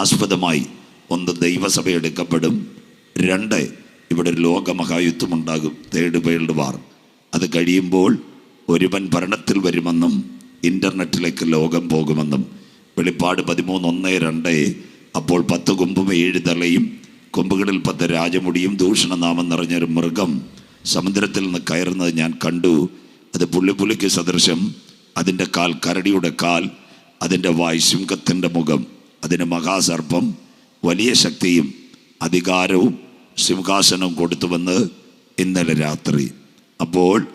ആസ്പദമായി ഒന്ന് ദൈവസഭ എടുക്കപ്പെടും. രണ്ട് ഇവിടെ ഒരു ലോകമഹായുദ്ധം ഉണ്ടാകും തേർഡ് വേൾഡ് വാർ. അത് കഴിയുമ്പോൾ ഒരുവൻ ഭരണത്തിൽ വരുമെന്നും ഇന്റർനെറ്റിലേക്ക് ലോകം പോകുമെന്നും. വെളിപ്പാട് പതിമൂന്ന് ഒന്ന് രണ്ട്. അപ്പോൾ പത്ത് കൊമ്പും ഏഴ് തലയും കൊമ്പുകളിൽ പത്ത് രാജമുടിയും ദൂഷണനാമം നിറഞ്ഞൊരു മൃഗം സമുദ്രത്തിൽ നിന്ന് കയറുന്നത് ഞാൻ കണ്ടു. അത് പുള്ളിപ്പുള്ളിക്ക് സദൃശം. അതിന്റെ കാൽ കരടിയുടെ കാൽ അതിന്റെ വായ് സിംഹത്തിന്റെ മുഖം. അതിന് മഹാസർപ്പം വലിയ ശക്തിയും അധികാരവും സിംഹാസനവും കൊടുത്തുവെന്ന് ഇന്നലെ രാത്രി. അപ്പോൾ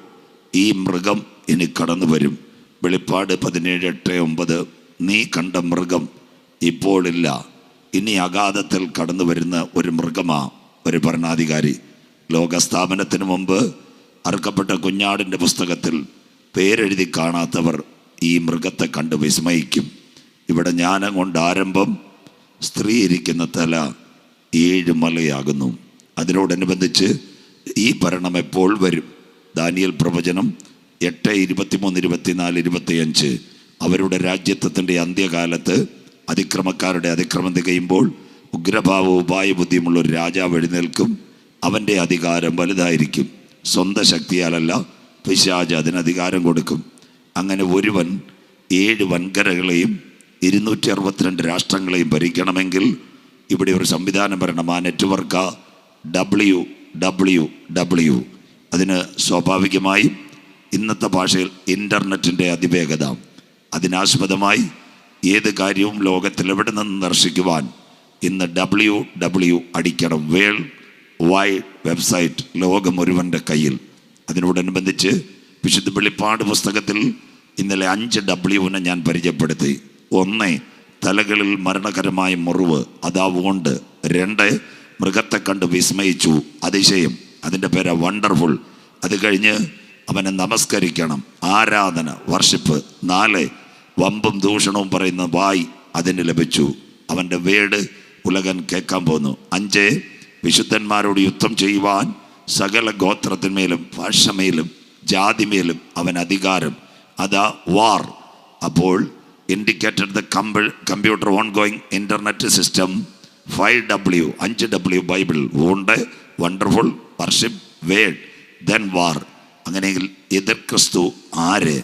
ഈ മൃഗം ഇനി കടന്നു വരും. വെളിപ്പാട് പതിനേഴ് എട്ട് ഒമ്പത് നീ കണ്ട മൃഗം ഇപ്പോഴില്ല. ഇനി അഗാധത്തിൽ കടന്നു വരുന്ന ഒരു മൃഗമാ ഒരു ഭരണാധികാരി. ലോകസ്ഥാപനത്തിന് മുമ്പ് അറുക്കപ്പെട്ട കുഞ്ഞാടിന്റെ പുസ്തകത്തിൽ പേരെഴുതി കാണാത്തവർ ഈ മൃഗത്തെ കണ്ട് വിസ്മയിക്കും. ഇവിടെ ജ്ഞാനം കൊണ്ട് ആരംഭം സ്ത്രീ ഇരിക്കുന്ന തല ഏഴ് മലയാകുന്നു. അതിനോടനുബന്ധിച്ച് ഈ ഭരണം എപ്പോൾ വരും? ദാനിയൽ പ്രവചനം എട്ട് ഇരുപത്തിമൂന്ന് ഇരുപത്തിനാല് ഇരുപത്തിയഞ്ച്. അവരുടെ രാജ്യത്വത്തിന്റെ അന്ത്യകാലത്ത് അതിക്രമക്കാരുടെ അതിക്രമം തികയുമ്പോൾ ഉഗ്രഭാവവും ഉപായബുദ്ധിയുമുള്ള ഒരു രാജാവ് എഴുന്നേൽക്കും. അവന്റെ അധികാരം വലുതായിരിക്കും. സ്വന്തം ശക്തിയാലല്ല പിശാജ് അതിന് അധികാരം കൊടുക്കും. അങ്ങനെ ഒരുവൻ ഏഴ് വൻകരകളെയും ഇരുന്നൂറ്റി അറുപത്തിരണ്ട് രാഷ്ട്രങ്ങളെയും ഭരിക്കണമെങ്കിൽ ഇവിടെ ഒരു സംവിധാനം വരണം. ആ നെറ്റ്വർക്ക് ഡബ്ല്യു ഡബ്ല്യു ഡബ്ല്യു. അതിന് സ്വാഭാവികമായും ഇന്നത്തെ ഭാഷയിൽ ഇന്റർനെറ്റിന്റെ അതിവേഗത. അതിനാസ്പദമായി ഏത് കാര്യവും ലോകത്തിലെവിടെ നിന്ന് ദർശിക്കുവാൻ ഇന്ന് ഡബ്ല്യു ഡബ്ല്യു അടിക്കണം. വേൾഡ് വൈഡ് വെബ്സൈറ്റ് ലോകം ഒരുവന്റെ കയ്യിൽ. അതിനോടനുബന്ധിച്ച് വിശുദ്ധ വെളിപ്പാട് പുസ്തകത്തിൽ ഇന്നലെ അഞ്ച് ഡബ്ല്യുവിനെ ഞാൻ പരിചയപ്പെടുത്തി. ഒന്ന് തലകളിൽ മരണകരമായ മുറിവ്. അതാവുകൊണ്ട് രണ്ട് മൃഗത്തെ കണ്ട് വിസ്മയിച്ചു. അതിശയം. അതിന്റെ പേര് വണ്ടർഫുൾ അത് കഴിഞ്ഞ് അവനെ നമസ്കരിക്കണം. ആരാധന വർഷിപ്പ് നാല് വമ്പും ദൂഷണവും പറയുന്ന വായ് അതിന് ലഭിച്ചു. അവന്റെ വേട് ഉലകൻ കേൾക്കാൻ പോന്നു. അഞ്ച് വിശുദ്ധന്മാരോട് യുദ്ധം ചെയ്യുവാൻ സകല ഗോത്രത്തിന്മേലും ഭാഷമേലും ജാതിമേലും അവൻ അധികാരം. അതാ വാർ. അപ്പോൾ indicated the computer on going internet system five W അഞ്ച് W Bible won't wonderful worship word then war അങ്ങനെയെങ്കിൽ എതിർ ക്രിസ്തു ആര്?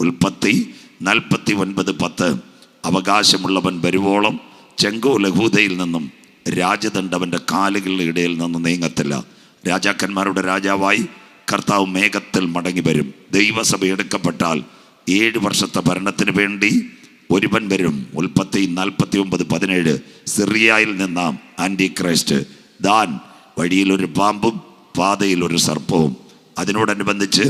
ഉൽപ്പത്തി നാൽപ്പത്തി ഒൻപത് പത്ത്. അവകാശമുള്ളവൻ വരുവോളം ചെങ്കോ ലഘൂതയിൽ നിന്നും രാജദണ്ഡവന്റെ കാലുകളുടെ ഇടയിൽ നിന്ന് നീങ്ങത്തില്ല. രാജാക്കന്മാരുടെ രാജാവായി കർത്താവ് മേഘത്തിൽ മടങ്ങി വരും ദൈവസഭ എടുക്കപ്പെട്ടാൽ ഏഴ് വർഷത്തെ ഭരണത്തിന് വേണ്ടി ഒരുവൻ വരും. ഉൽപ്പത്തി നാൽപ്പത്തി ഒമ്പത് പതിനേഴ്. സിറിയയിൽ നിന്നാം ആന്റി ക്രൈസ്റ്റ് ദാൻ വഴിയിൽ ഒരു പാമ്പും പാതയിൽ ഒരു സർപ്പവും. അതിനോടനുബന്ധിച്ച്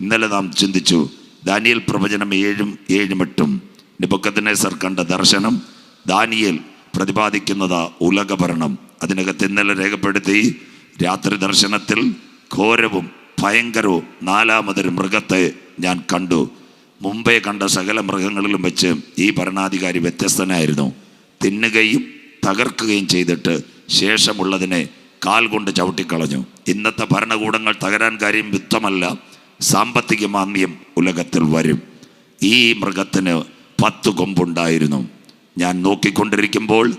ഇന്നലെ നാം ചിന്തിച്ചു ദാനിയൽ പ്രവചനം ഏഴും ഏഴും എട്ടും. നിബക്കത്തിനേസർ കണ്ട ദർശനം ദാനിയൽ പ്രതിപാദിക്കുന്നത് ഉലകഭരണം. അതിനകത്ത് ഇന്നലെ രേഖപ്പെടുത്തി രാത്രി ദർശനത്തിൽ ഘോരവും ഭയങ്കരവും നാലാമതൊരു മൃഗത്തെ ഞാൻ കണ്ടു. മുമ്പേ കണ്ട സകല മൃഗങ്ങളിലും വെച്ച് ഈ ഭരണാധികാരി വ്യത്യസ്തനായിരുന്നു. തിന്നുകയും തകർക്കുകയും ചെയ്തിട്ട് ശേഷമുള്ളതിനെ കാൽ കൊണ്ട് ചവിട്ടിക്കളഞ്ഞു. ഇന്നത്തെ ഭരണകൂടങ്ങൾ തകരാൻ കാര്യം യുദ്ധമല്ല സാമ്പത്തിക മാന്ദ്യം ഉലകത്തിൽ വരും. ഈ മൃഗത്തിന് പത്ത് കൊമ്പുണ്ടായിരുന്നു. ഞാൻ നോക്കിക്കൊണ്ടിരിക്കുമ്പോൾ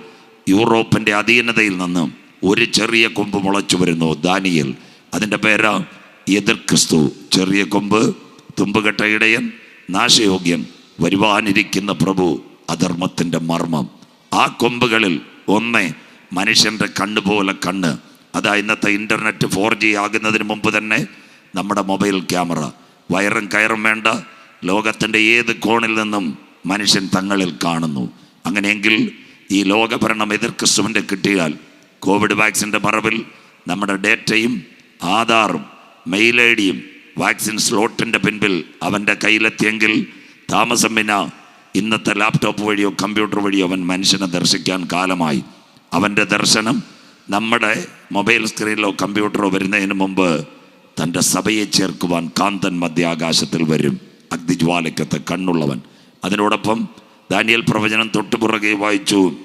യൂറോപ്പിന്റെ അധീനതയിൽ നിന്ന് ഒരു ചെറിയ കൊമ്പ് മുളച്ചു വരുന്നു. ദാനിയൽ. അതിന്റെ പേരാ എതിർ ക്രിസ്തു. ചെറിയ കൊമ്പ് തുമ്പുകെട്ട ഇടയൻ നാശയോഗ്യൻ വരുവാനിരിക്കുന്ന പ്രഭു അധർമ്മത്തിന്റെ മർമ്മം. ആ കൊമ്പുകളിൽ ഒന്ന് മനുഷ്യന്റെ കണ്ണ് പോലെ കണ്ണ്. അതാ ഇന്നത്തെ ഇന്റർനെറ്റ് ഫോർ ജി ആകുന്നതിന് മുമ്പ് തന്നെ നമ്മുടെ മൊബൈൽ ക്യാമറ വയറും കയറും വേണ്ട. ലോകത്തിന്റെ ഏത് കോണിൽ നിന്നും മനുഷ്യൻ തങ്ങളിൽ കാണുന്നു. അങ്ങനെയെങ്കിൽ ഈ ലോകഭരണം എതിർ ക്രിസ്തുവിന്റെ കിട്ടിയാൽ കോവിഡ് വാക്സിന്റെ മറവിൽ നമ്മുടെ ഡേറ്റയും ആധാറും മെയിൽ ഐ ഡിയും വാക്സിൻ സ്ലോട്ടിന്റെ പിൻപിൽ അവന്റെ കയ്യിലെത്തിയെങ്കിൽ താമസം വിന ഇന്നത്തെ ലാപ്ടോപ്പ് വഴിയോ കമ്പ്യൂട്ടർ വഴിയോ അവൻ മനുഷ്യനെ ദർശിക്കാൻ കാലമായി. അവന്റെ ദർശനം നമ്മുടെ മൊബൈൽ സ്ക്രീനിലോ കമ്പ്യൂട്ടറോ വരുന്നതിന് മുമ്പ് തന്റെ സഭയെ ചേർക്കുവാൻ കാന്തൻ മധ്യാകാശത്തിൽ വരും. അഗ്നിജ്വാലയ്ക്കത്ത് കണ്ണുള്ളവൻ. അതിനോടൊപ്പം ദാനിയൽ പ്രവചനം തൊട്ടുപുറകെ വായിച്ചു.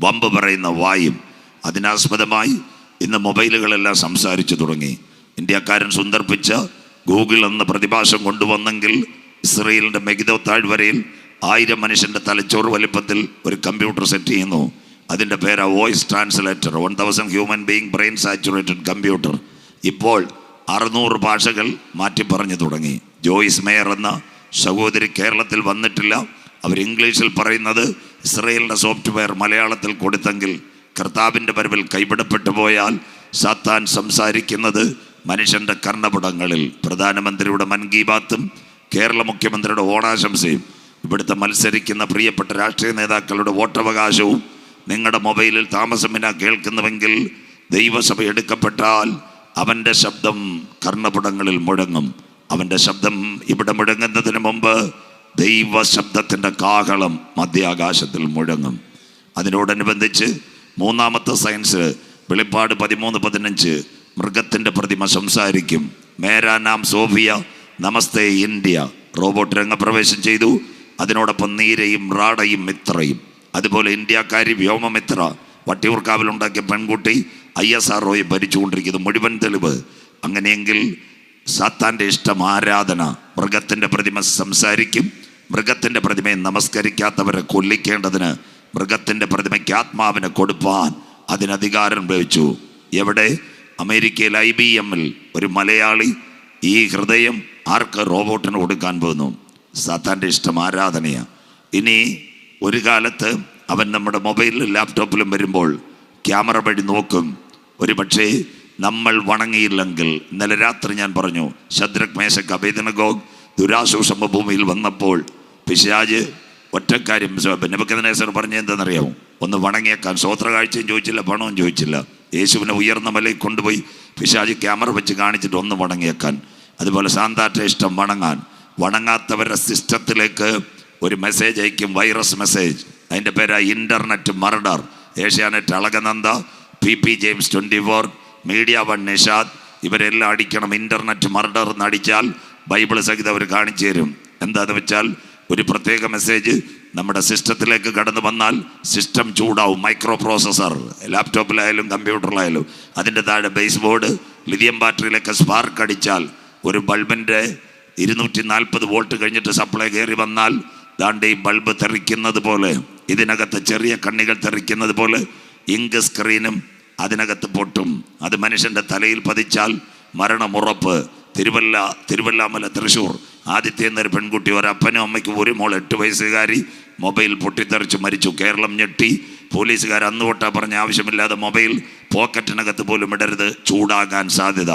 വമ്പ് പറയുന്ന വായും അതിനാസ്പദമായി ഇന്ന് മൊബൈലുകളെല്ലാം സംസാരിച്ചു തുടങ്ങി. ഇന്ത്യക്കാരൻ സുന്ദർപ്പിച്ച ഗൂഗിൾ എന്ന പ്രതിഭാസം കൊണ്ടുവന്നെങ്കിൽ ഇസ്രയേലിന്റെ മെഗിദോ താഴ്വരയിൽ ആയിരം മനുഷ്യന്റെ തലച്ചോറ് വലിപ്പത്തിൽ ഒരു കമ്പ്യൂട്ടർ സെറ്റ് ചെയ്യുന്നു. അതിന്റെ പേരാ voice translator. One thousand human being brain saturated computer ഇപ്പോൾ അറുന്നൂറ് ഭാഷകൾ മാറ്റി പറഞ്ഞു തുടങ്ങി. ജോയിസ് മേയർ എന്ന സഹോദരി കേരളത്തിൽ വന്നിട്ടില്ല. അവർ ഇംഗ്ലീഷിൽ പറയുന്നത് ഇസ്രയേലിന്റെ സോഫ്റ്റ്വെയർ മലയാളത്തിൽ കൊടുത്തെങ്കിൽ കർത്താവിന്റെ വരവിൽ കൈവിടപ്പെട്ടു പോയാൽ സാത്താൻ സംസാരിക്കുന്നത് മനുഷ്യന്റെ കർണപടങ്ങളിൽ പ്രധാനമന്ത്രിയുടെ മൻ കി ബാത്തും കേരള മുഖ്യമന്ത്രിയുടെ ഓണാശംസയും ഇവിടുത്തെ മത്സരിക്കുന്ന പ്രിയപ്പെട്ട രാഷ്ട്രീയ നേതാക്കളുടെ വോട്ടവകാശവും നിങ്ങളുടെ മൊബൈലിൽ താമസമിന കേൾക്കുന്നുവെങ്കിൽ ദൈവസഭ എടുക്കപ്പെട്ടാൽ അവന്റെ ശബ്ദം കർണപുടങ്ങളിൽ മുഴങ്ങും. അവന്റെ ശബ്ദം ഇവിടെ മുഴങ്ങുന്നതിന് മുമ്പ് ദൈവശബ്ദത്തിന്റെ കാഹളം മധ്യാകാശത്തിൽ മുഴങ്ങും. അതിനോടനുബന്ധിച്ച് മൂന്നാമത്തെ സയൻസ് വെളിപ്പാട് പതിമൂന്ന് പതിനഞ്ച് മൃഗത്തിന്റെ പ്രതിമ സംസാരിക്കും. മേരാ നാം സോഫിയ നമസ്തേ ഇന്ത്യ. റോബോട്ട് രംഗപ്രവേശം ചെയ്തു. അതിനോടൊപ്പം നീരയും റാഡയും മിത്രയും. അതുപോലെ ഇന്ത്യക്കാരി വ്യോമമിത്ര വട്ടിയൂർക്കാവിലുണ്ടാക്കിയ പെൺകുട്ടി ഐ എസ് ആർ ഒയെ ഭരിച്ചുകൊണ്ടിരിക്കുന്നത് മുഴുവൻ തെളിവ്. അങ്ങനെയെങ്കിൽ സാത്താന്റെ ഇഷ്ടം ആരാധന. മൃഗത്തിന്റെ പ്രതിമ സംസാരിക്കും. മൃഗത്തിന്റെ പ്രതിമയെ നമസ്കരിക്കാത്തവരെ കൊല്ലിക്കേണ്ടതിന് മൃഗത്തിന്റെ പ്രതിമയ്ക്ക് ആത്മാവിനെ കൊടുപ്പാൻ അതിനധികാരം ഉപയോഗിച്ചു. എവിടെ? അമേരിക്കയിൽ ഐ ബി എമ്മിൽ ഒരു മലയാളി ഈ ഹൃദയം ആർക്ക് റോബോട്ടിന് കൊടുക്കാൻ പോകുന്നു? സാത്താന്റെ ഇഷ്ടം ആരാധനയാണ് ഇനി ഒരു കാലത്ത് അവൻ നമ്മുടെ മൊബൈലിലും ലാപ്ടോപ്പിലും വരുമ്പോൾ ക്യാമറ വഴി നോക്കും. ഒരു പക്ഷേ നമ്മൾ വണങ്ങിയില്ലെങ്കിൽ. ഇന്നലെ രാത്രി ഞാൻ പറഞ്ഞു ശദ്രക് മേശക് അഭേദനഗോഗ് ദുരാശൂഷമ ഭൂമിയിൽ വന്നപ്പോൾ പിശാജ് ഒറ്റക്കാര്യം നെബക്കനേസർ പറഞ്ഞ എന്താണെന്നറിയാമോ? ഒന്ന് വണങ്ങിയേക്കാൻ സ്വോത്ര കാഴ്ചയും ചോദിച്ചില്ല പണവും ചോദിച്ചില്ല. യേശുവിനെ ഉയർന്ന മലയിൽ കൊണ്ടുപോയി പിശാജി ക്യാമറ വെച്ച് കാണിച്ചിട്ട് ഒന്ന് വണങ്ങിയേക്കാൻ. അതുപോലെ സാന്താറ്റ ഇഷ്ടം വണങ്ങാൻ. വണങ്ങാത്തവരുടെ സിസ്റ്റത്തിലേക്ക് ഒരു മെസ്സേജ് അയക്കും വൈറസ് മെസ്സേജ്. അതിന്റെ പേരാ internet murder. Asianet Alakananda P P James twenty four media one Nishad. ഇവരെല്ലാം അടിക്കണം ഇന്റർനെറ്റ് മർഡർ എന്ന് അടിച്ചാൽ ബൈബിൾ സഹിതം അവർ കാണിച്ചു തരും. എന്താണെന്ന് വെച്ചാൽ ഒരു പ്രത്യേക മെസ്സേജ് നമ്മുടെ സിസ്റ്റത്തിലേക്ക് കടന്നു വന്നാൽ സിസ്റ്റം ചൂടാവും മൈക്രോ പ്രോസസ്സർ ലാപ്ടോപ്പിലായാലും കമ്പ്യൂട്ടറിലായാലും. അതിന്റെ താഴെ ബേസ് ബോർഡ് ലിഥിയം ബാറ്ററിയിലൊക്കെ സ്പാർക്ക് അടിച്ചാൽ ഒരു ബൾബിന്റെ ഇരുന്നൂറ്റി നാൽപ്പത് വോൾട്ട് കഴിഞ്ഞിട്ട് സപ്ലൈ കയറി വന്നാൽ ദാണ്ട് ഈ ബൾബ് തെറിക്കുന്നത് പോലെ ഇതിനകത്ത് ചെറിയ കണ്ണികൾ തെറിക്കുന്നത് പോലെ ഇങ്ക് സ്ക്രീനും അതിനകത്ത് പൊട്ടും. അത് മനുഷ്യന്റെ തലയിൽ പതിച്ചാൽ മരണമുറപ്പ്. തിരുവല്ല തിരുവല്ലാമല തൃശ്ശൂർ ആദ്യത്തെ എന്നൊരു പെൺകുട്ടി ഒരപ്പനും അമ്മയ്ക്കും ഒരു മോൾ എട്ട് വയസ്സുകാരി മൊബൈൽ പൊട്ടിത്തെറിച്ച് മരിച്ചു. കേരളം ഞെട്ടി. പോലീസുകാർ അന്ന് തൊട്ടാ പറഞ്ഞ ആവശ്യമില്ലാതെ മൊബൈൽ പോക്കറ്റിനകത്ത് പോലും ഇടരുത്. ചൂടാകാൻ സാധ്യത.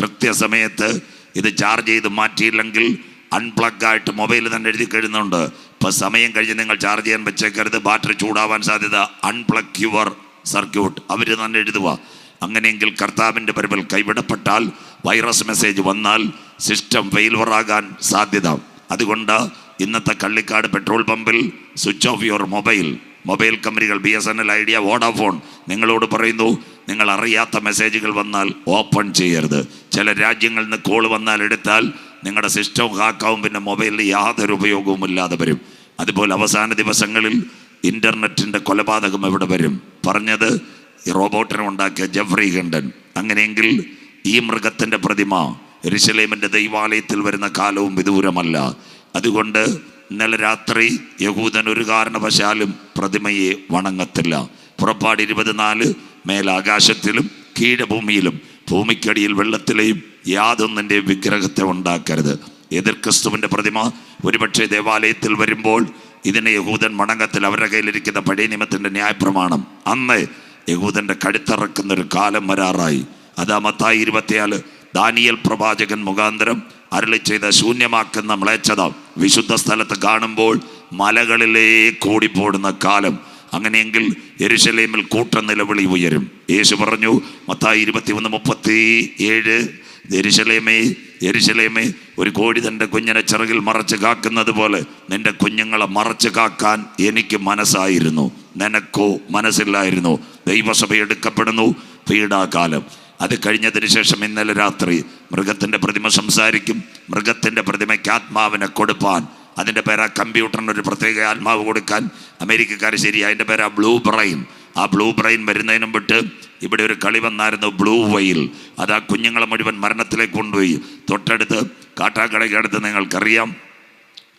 കൃത്യസമയത്ത് ഇത് ചാർജ് ചെയ്ത് മാറ്റിയില്ലെങ്കിൽ അൺപ്ലഗായിട്ട് മൊബൈൽ തന്നെ എഴുതി കഴിയുന്നുണ്ട് ഇപ്പൊ സമയം കഴിഞ്ഞ് നിങ്ങൾ ചാർജ് ചെയ്യാൻ വെച്ചേക്കരുത്. ബാറ്ററി ചൂടാവാൻ സാധ്യത. Unplug your circuit. അവർ തന്നെ എഴുതുക അങ്ങനെയെങ്കിൽ കർത്താവിന്റെ പരവിൽ കൈവിടപ്പെട്ടാൽ വൈറസ് മെസ്സേജ് വന്നാൽ സിസ്റ്റം ഫെയിൽവറാകാൻ സാധ്യത. അതുകൊണ്ട് ഇന്നത്തെ Kallikkad petrol pump switch off your mobile. Mobile കമ്പനികൾ B S N L Idea Vodafone നിങ്ങളോട് പറയുന്നു നിങ്ങൾ അറിയാത്ത മെസ്സേജുകൾ വന്നാൽ ഓപ്പൺ ചെയ്യരുത്. ചില രാജ്യങ്ങളിൽ നിന്ന് കോൾ വന്നാൽ എടുത്താൽ നിങ്ങളുടെ സിസ്റ്റം ഹാക്കാവും പിന്നെ മൊബൈലിൽ യാതൊരു ഉപയോഗവും ഇല്ലാതെ വരും. അതുപോലെ അവസാന ദിവസങ്ങളിൽ ഇന്റർനെറ്റിന്റെ കൊലപാതകം എവിടെ വരും? പറഞ്ഞത് ഈ റോബോട്ടിനെ ഉണ്ടാക്കിയ ജെഫ്രി ഗണ്ടൻ അങ്ങനെയെങ്കിൽ ഈ മൃഗത്തിന്റെ പ്രതിമ എരിശലേമിന്റെ ദൈവാലയത്തിൽ വരുന്ന കാലവും വിദൂരമല്ല. അതുകൊണ്ട് ഇന്നലെ രാത്രി യഹൂദൻ ഒരു കാരണവശാലും പ്രതിമയെ വണങ്ങത്തില്ല. പുറപ്പാട് ഇരുപത്തിനാല് മേലാകാശത്തിലും കീഴഭൂമിയിലും ഭൂമിക്കടിയിൽ വെള്ളത്തിലെയും യാതൊന്നിന്റെ വിഗ്രഹത്തെ ഉണ്ടാക്കരുത്. എതിർ ക്രിസ്തുവിന്റെ പ്രതിമ ഒരുപക്ഷെ ദേവാലയത്തിൽ വരുമ്പോൾ ഇതിനെ യഹൂദൻ മണങ്ങത്തിൽ അവരുടെ കയ്യിലിരിക്കുന്ന പഴയ നിയമത്തിന്റെ ന്യായപ്രമാണം അന്ന് യഹൂദന്റെ കഴുത്തറക്കുന്ന ഒരു കാലം വരാറായി. അതാ മത്തായി ഇരുപത്തിയാൽ. ദാനിയൽ പ്രവാചകൻ മുഖാന്തരം അരളി ചെയ്ത ശൂന്യമാക്കുന്ന മ്ലേച്ഛത വിശുദ്ധ സ്ഥലത്ത് കാണുമ്പോൾ മലകളിലേക്ക് ഓടിപ്പോടുന്ന കാലം. അങ്ങനെയെങ്കിൽ എരുശലേമിൽ കൂട്ട നിലവിളി ഉയരും. യേശു പറഞ്ഞു മത്തായി ഇരുപത്തി ഒന്ന് മുപ്പത്തി ഏഴ് എരിശലേമേ എരിശലേമേ ഒരു കോഴി തന്റെ കുഞ്ഞിനെ ചിറകിൽ മറച്ച് കാക്കുന്നത് പോലെ നിന്റെ കുഞ്ഞുങ്ങളെ മറച്ച് കാക്കാൻ എനിക്ക് മനസ്സായിരുന്നു. നിനക്കോ മനസ്സില്ലായിരുന്നു. ദൈവസഭ എടുക്കപ്പെടുന്നു. പീഡാകാലം. അത് കഴിഞ്ഞതിന് ശേഷം ഇന്നലെ രാത്രി മൃഗത്തിന്റെ പ്രതിമ സംസാരിക്കും. മൃഗത്തിന്റെ പ്രതിമയ്ക്ക് ആത്മാവിനെ കൊടുപ്പാൻ. അതിന്റെ പേരാ കമ്പ്യൂട്ടറിന് ഒരു പ്രത്യേക ആത്മാവ് കൊടുക്കാൻ. അമേരിക്കക്കാർ ശരി അതിന്റെ പേരാ ബ്ലൂ ബ്രെയിൻ. ആ ബ്ലൂ ബ്രെയിൻ വരുന്നതിന് മുമ്പിട്ട് ഇവിടെ ഒരു കളി വന്നായിരുന്നു ബ്ലൂ വെയിൽ. അത് ആ കുഞ്ഞുങ്ങളെ മുഴുവൻ മരണത്തിലേക്ക് കൊണ്ടുപോയി. തൊട്ടടുത്ത് കാട്ടാക്കടയ്ക്കടുത്ത് നിങ്ങൾക്കറിയാം.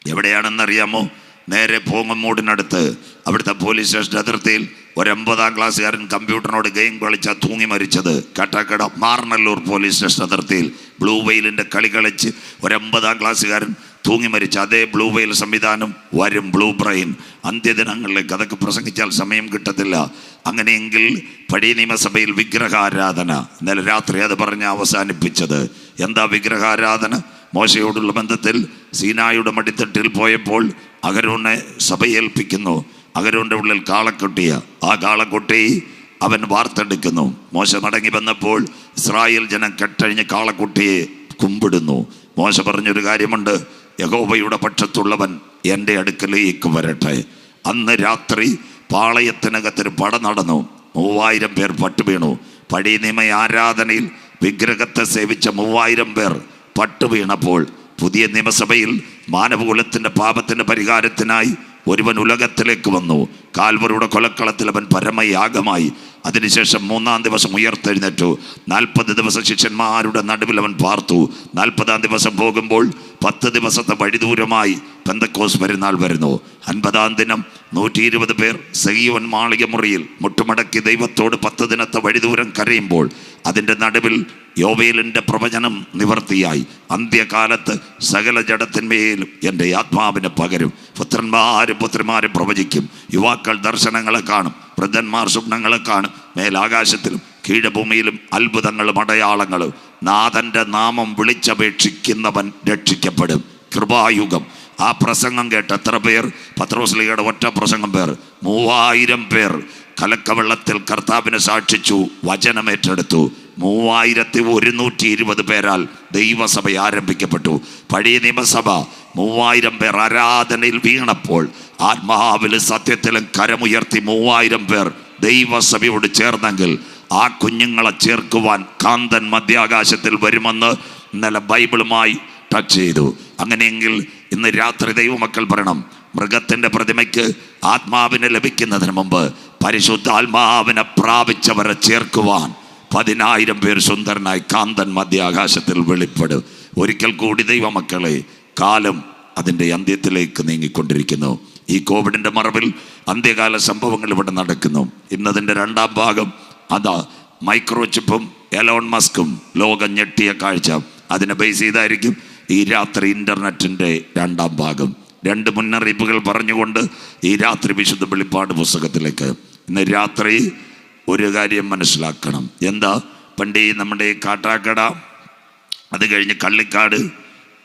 എവിടെയാണെന്നറിയാമോ? നേരെ പോങ്ങമ്മൂടിനടുത്ത് അവിടുത്തെ പോലീസ് സ്റ്റേഷൻ അതിർത്തിയിൽ ഒരമ്പതാം ക്ലാസ്സുകാരൻ കമ്പ്യൂട്ടറിനോട് ഗെയിം കളിച്ചാൽ തൂങ്ങി മരിച്ചത്. കട്ടക്കട മാർനല്ലൂർ പോലീസ് സ്റ്റേഷൻ അതിർത്തിയിൽ ബ്ലൂ വെയിലിന്റെ കളി കളിച്ച് ഒരമ്പതാം ക്ലാസ്സുകാരൻ തൂങ്ങി മരിച്ച അതേ ബ്ലൂ വെയിൽ സംവിധാനം വരും ബ്ലൂ ബ്രെയിൻ. അന്ത്യദിനങ്ങളിലേക്ക് അതൊക്കെ പ്രസംഗിച്ചാൽ സമയം കിട്ടത്തില്ല. അങ്ങനെയെങ്കിൽ പഴയ നിയമസഭയിൽ വിഗ്രഹാരാധന. ഇന്നലെ രാത്രി അത് പറഞ്ഞ് അവസാനിപ്പിച്ചത്. എന്താ വിഗ്രഹാരാധന? മോശയോടുള്ള ബന്ധത്തിൽ സീനായുടെ മടിത്തട്ടിൽ പോയപ്പോൾ അകരോനെ സഭയേൽപ്പിക്കുന്നു. അകരോന്റെ ഉള്ളിൽ കാളക്കുട്ടിയ ആ കാളക്കുട്ടി അവൻ വാർത്തെടുക്കുന്നു. മോശ മടങ്ങി വന്നപ്പോൾ ഇസ്രായേൽ ജനം കെട്ടഴിഞ്ഞ് കാളക്കുട്ടിയെ കുമ്പിടുന്നു. മോശ പറഞ്ഞൊരു കാര്യമുണ്ട് യഹോബയുടെ പക്ഷത്തുള്ളവൻ എന്റെ അടുക്കലേക്ക് വരട്ടെ. അന്ന് രാത്രി പാളയത്തിനകത്തൊരു പട നടന്നു. മൂവായിരം പേർ പട്ടു വീണു നിയമ ആരാധനയിൽ വിഗ്രഹത്തെ സേവിച്ച മൂവായിരം പേർ പട്ടു വീണപ്പോൾ പുതിയ നിയമസഭയിൽ മാനവകുലത്തിന്റെ പാപത്തിന്റെ പരിഹാരത്തിനായി ഒരുവൻ ഉലകത്തിലേക്ക് വന്നു. കാൽവരുടെ കൊലക്കളത്തിൽ അവൻ പരമയാഗമായി. അതിനുശേഷം മൂന്നാം ദിവസം ഉയർത്തെഴുന്നേറ്റു. നാൽപ്പത് ദിവസം ശിഷ്യന്മാരുടെ നടുവിൽ അവൻ പാർത്തു. നാൽപ്പതാം ദിവസം പോകുമ്പോൾ പത്ത് ദിവസത്തെ വഴിദൂരമായി പെന്തക്കോസ് പെരുന്നാൾ വരുന്നു. അൻപതാം ദിനം നൂറ്റി ഇരുപത് പേർ സഹീവൻ മാളിക മുറിയിൽ മുട്ടുമടക്കി ദൈവത്തോട് പത്ത് ദിനത്തെ വഴിദൂരം കരയുമ്പോൾ അതിന്റെ നടുവിൽ യോവേലിന്റെ പ്രവചനം നിവർത്തിയായി. അന്ത്യകാലത്ത് സകല ജഡത്തിന്മേലും എന്റെ ആത്മാവിനെ പകരും. പുത്രന്മാരും പുത്രിമാര് പ്രവചിക്കും. യുവാക്കൾ ദർശനങ്ങളെ കാണും. വൃദ്ധന്മാർ സ്വപ്നങ്ങളെ കാണും. മേലാകാശത്തിലും കീഴഭൂമിയിലും അത്ഭുതങ്ങളും അടയാളങ്ങളും. നാഥന്റെ നാമം വിളിച്ചപേക്ഷിക്കുന്നവൻ രക്ഷിക്കപ്പെടും. കൃപായുഗം. ആ പ്രസംഗം കേട്ട് എത്ര പേർ? പത്രോസ്ലിയുടെ ഒറ്റ പ്രസംഗം പേർ. മൂവായിരം പേർ. കലക്കവെള്ളത്തിൽ കർത്താവിനെ സാക്ഷിച്ചു. വചനമേറ്റെടുത്തു മൂവായിരത്തി ഒരുന്നൂറ്റി ഇരുപത് പേരാൽ ദൈവസഭ ആരംഭിക്കപ്പെട്ടു. പഴയ നിയമസഭ മൂവായിരം പേർ ആരാധനയിൽ വീണപ്പോൾ ആത്മാവിലും സത്യത്തിലും കരമുയർത്തി മൂവായിരം പേർ ദൈവസഭയോട് ചേർന്നെങ്കിൽ ആ കുഞ്ഞുങ്ങളെ ചേർക്കുവാൻ കാന്തൻ മധ്യാകാശത്തിൽ വരുമെന്ന് ഇന്നലെ ബൈബിളുമായി ടച്ച് ചെയ്തു. അങ്ങനെയെങ്കിൽ ഇന്ന് രാത്രി ദൈവമക്കൾ പറയണം മൃഗത്തിന്റെ പ്രതിമയ്ക്ക് ആത്മാവിനെ ലഭിക്കുന്നതിന് മുമ്പ് പരിശുദ്ധ ആത്മാവിനെ പ്രാപിച്ചവരെ ചേർക്കുവാൻ പതിനായിരം പേർ സുന്ദരനായി കാന്തൻ മധ്യാകാശത്തിൽ വെളിപ്പെടും. ഒരിക്കൽ കൂടി ദൈവമക്കളെ കാലം അതിന്റെ അന്ത്യത്തിലേക്ക് നീങ്ങിക്കൊണ്ടിരിക്കുന്നു. ഈ കോവിഡിന്റെ മറവിൽ അന്ത്യകാല സംഭവങ്ങൾ ഇവിടെ നടക്കുന്നു. ഇന്നതിന്റെ രണ്ടാം ഭാഗം അതാ മൈക്രോചിപ്പും എലോൺ മസ്കും ലോകം ഞെട്ടിയ കാഴ്ച. അതിനെ ബേസ് ചെയ്തായിരിക്കും ഈ രാത്രി ഇന്റർനെറ്റിന്റെ രണ്ടാം ഭാഗം. രണ്ട് മുന്നറിയിപ്പുകൾ പറഞ്ഞുകൊണ്ട് ഈ രാത്രി വിശുദ്ധ വെളിപ്പാട് പുസ്തകത്തിലേക്ക്. ഇന്ന് രാത്രി ഒരു കാര്യം മനസ്സിലാക്കണം. എന്താ? പണ്ട് നമ്മുടെ കാട്ടാക്കട അത് കഴിഞ്ഞ് കള്ളിക്കാട്